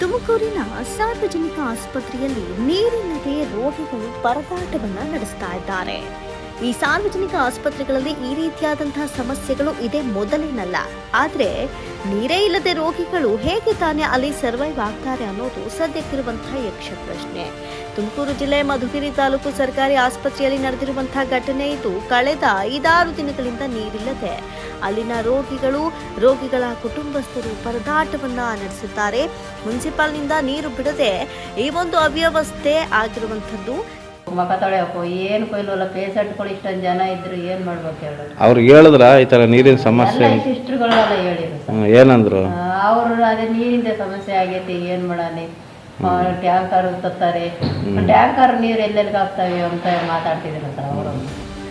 ತುಮಕೂರಿನ ಸಾರ್ವಜನಿಕ ಆಸ್ಪತ್ರೆಯಲ್ಲಿ ನೀರಿಲ್ಲದೆ ರೋಗಿಗಳು ಪರದಾಟವನ್ನ ನಡೆಸ್ತಾ ಇದ್ದಾರೆ. ಈ ಸಾರ್ವಜನಿಕ ಆಸ್ಪತ್ರೆಗಳಲ್ಲಿ ಈ ರೀತಿಯಾದಂತಹ ಸಮಸ್ಯೆಗಳು ಇದೇ ಮೊದಲೇನಲ್ಲ. ಆದ್ರೆ ನೀರೇ ಇಲ್ಲದೆ ರೋಗಿಗಳು ಹೇಗೆ ತಾನೇ ಅಲ್ಲಿ ಸರ್ವೈವ್ ಆಗ್ತಾರೆ ಅನ್ನೋದು ಸದ್ಯಕ್ಕಿರುವಂತಹ ಯಕ್ಷ ಪ್ರಶ್ನೆ. ತುಮಕೂರು ಜಿಲ್ಲೆ ಮಧುಗಿರಿ ತಾಲೂಕು ಸರ್ಕಾರಿ ಆಸ್ಪತ್ರೆಯಲ್ಲಿ ನಡೆದಿರುವಂತಹ ಘಟನೆ ಇದು ಕಳೆದ ಐದಾರು ದಿನಗಳಿಂದ ನೀರಿಲ್ಲದೆ ಅಲ್ಲಿನ ರೋಗಿಗಳು ರೋಗಿಗಳ ಕುಟುಂಬಸ್ಥರು ಪರದಾಟವನ್ನ ನಡೆಸುತ್ತಾರೆ. ಮುನ್ಸಿಪಾಲ್ನಿಂದ ನೀರು ಬಿಡದೆ ಈ ಒಂದು ಅವ್ಯವಸ್ಥೆ ಆಗಿರುವಂಥದ್ದು. ಏನು ಕೊಯ್ಲಲ್ಲ ಪೇಷಂಟ್ಗಳು ಇಷ್ಟೊಂದು ಜನ ಇದ್ರು ಏನು ಮಾಡ್ಬೇಕು ಹೇಳು. ಅವ್ರಿಗೆ ಹೇಳಿದ್ರ ಈ ತರ ನೀರಿನ ಸಮಸ್ಯೆ? ಎಲ್ಲ ಸಿಸ್ಟ್ರುಗಳೆಲ್ಲ ಹೇಳಿದ್ರು ಹ್ಮ್, ಏನಂದ್ರು? ಅವರು ಅದೇ ನೀರಿಂದ ಸಮಸ್ಯೆ ಆಗೈತಿ ಏನು ಮಾಡಾನೆ? ಟ್ಯಾಂಕರ್ ತತ್ತಾರೆ ಟ್ಯಾಂಕರ್ ನೀರು ಎಲ್ಲೆಲ್ಲಿಗೆ ಆಗ್ತವೆ ಅಂತ ಮಾತಾಡ್ತಿದ್ರು ಸರ್ ಅವರು.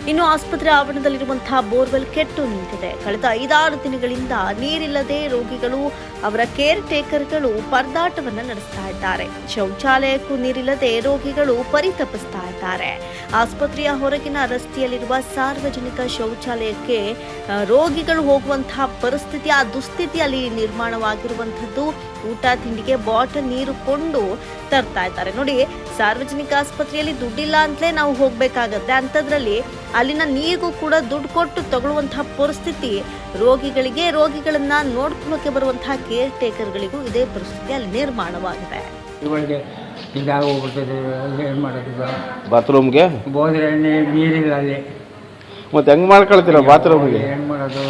ಇನ್ನು ಆಸ್ಪತ್ರೆ ಆವರಣದಲ್ಲಿರುವಂತಹ ಬೋರ್ವೆಲ್ ಕೆಟ್ಟು ನಿಂತಿದೆ. ಕಳೆದ ಐದಾರು ದಿನಗಳಿಂದ ನೀರಿಲ್ಲದೆ ರೋಗಿಗಳು, ಅವರ ಕೇರ್ ಟೇಕರ್ಗಳು ಪರದಾಟವನ್ನು ನಡೆಸ್ತಾ ಇದ್ದಾರೆ. ಶೌಚಾಲಯಕ್ಕೂ ನೀರಿಲ್ಲದೆ ರೋಗಿಗಳು ಪರಿತಪಿಸ್ತಾ ಇದ್ದಾರೆ. ಆಸ್ಪತ್ರೆಯ ಹೊರಗಿನ ರಸ್ತೆಯಲ್ಲಿರುವ ಸಾರ್ವಜನಿಕ ಶೌಚಾಲಯಕ್ಕೆ ರೋಗಿಗಳು ಹೋಗುವಂತಹ ಪರಿಸ್ಥಿತಿ ಆ ದುಸ್ಥಿತಿಯಲ್ಲಿ ನಿರ್ಮಾಣವಾಗಿರುವಂಥದ್ದು ಊಟ, ತಿಂಡಿಗೆ ಬಾಟಲ್, ನೀರು ಕೊಂಡು ತರ್ತಾ ಇದ್ದಾರೆ. ನೋಡಿ, ಸಾರ್ವಜನಿಕ ಆಸ್ಪತ್ರೆಯಲ್ಲಿ ದುಡ್ಡಿಲ್ಲ ಅಂತಲೇ ನಾವು ಹೋಗ್ಬೇಕಾಗತ್ತೆ. ಅಂಥದ್ರಲ್ಲಿ ಅಲ್ಲಿನ ನೀರಿಗೂ ಕೂಡ ದುಡ್ಡು ಕೊಟ್ಟು ತಗೊಳ್ಳುವಂತಹ ಪರಿಸ್ಥಿತಿ ರೋಗಿಗಳಿಗೆ ರೋಗಿಗಳನ್ನ ನೋಡ್ಕೊಳ್ಳೋಕೆ ಬರುವಂತಹ ಕೇರ್ ಟೇಕರ್ಗಳಿಗೂ ಇದೇ ಪರಿಸ್ಥಿತಿ ಅಲ್ಲಿ ನಿರ್ಮಾಣವಾಗಿದೆ. ಬಾತ್ರೂಮ್ಗೆ? ಬೋದ್ರೆ ನೀರಿಲ್ಲ ಅಲ್ಲಿ ಮತ್ತೆ ಹೆಂಗ್ ಮಾಡ್ಕೊಳ್ತೀರ ಬಾತ್ರೂಮ್ಗೆ? ಏನು ಮಾಡೋದು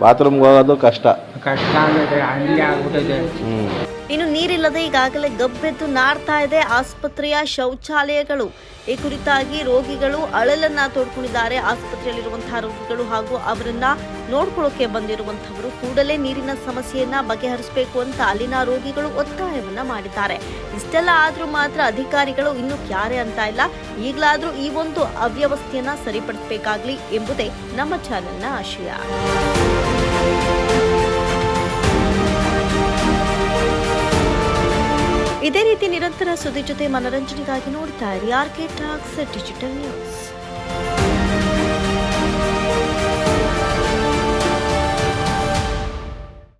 ಬಾತ್ರೂಮ್ಗೆ ಹೋಗೋದು ಕಷ್ಟ. ಕಷ್ಟ ಆಗುತ್ತೆ ಹಂಗೆ ಆಗ್ಬಿಟ್ಟಿದೆ. ಹ್ಮ್. ಇನ್ನು ನೀರಿಲ್ಲದೆ ಈಗಾಗಲೇ ಗಬ್ಬೆದ್ದು ನಾಡ್ತಾ ಇದೆ. ಆಸ್ಪತ್ರೆಯ ಶೌಚಾಲಯಗಳು. ಈ ಕುರಿತಾಗಿ ರೋಗಿಗಳು ಅಳಲನ್ನ ತೋಡ್ಕೊಂಡಿದ್ದಾರೆ. ಆಸ್ಪತ್ರೆಯಲ್ಲಿರುವಂತಹ ರೋಗಿಗಳು ಹಾಗೂ ಅವರನ್ನ ನೋಡ್ಕೊಳ್ಳೋಕೆ ಬಂದಿರುವಂತಹವರು ಕೂಡಲೇ ನೀರಿನ ಸಮಸ್ಯೆಯನ್ನ ಬಗೆಹರಿಸಬೇಕು ಅಂತ ಅಲ್ಲಿನ ರೋಗಿಗಳು ಒತ್ತಾಯವನ್ನ ಮಾಡಿದ್ದಾರೆ. ಇಷ್ಟೆಲ್ಲ ಆದ್ರೂ ಮಾತ್ರ ಅಧಿಕಾರಿಗಳು ಇನ್ನು ಕ್ಯಾರೆ ಅಂತ ಇಲ್ಲ. ಈಗಲಾದ್ರೂ ಈ ಒಂದು ಅವ್ಯವಸ್ಥೆಯನ್ನ ಸರಿಪಡಿಸಬೇಕಾಗ್ಲಿ ಎಂಬುದೇ ನಮ್ಮ ಚಾನೆಲ್ನ ಆಶಯ. ನಿರಂತರ ಸುದ್ದಿ ಜೊತೆ ಮನರಂಜನೆಗಾಗಿ ನೋಡ್ತಾ ಇರಿ R K talks digital news.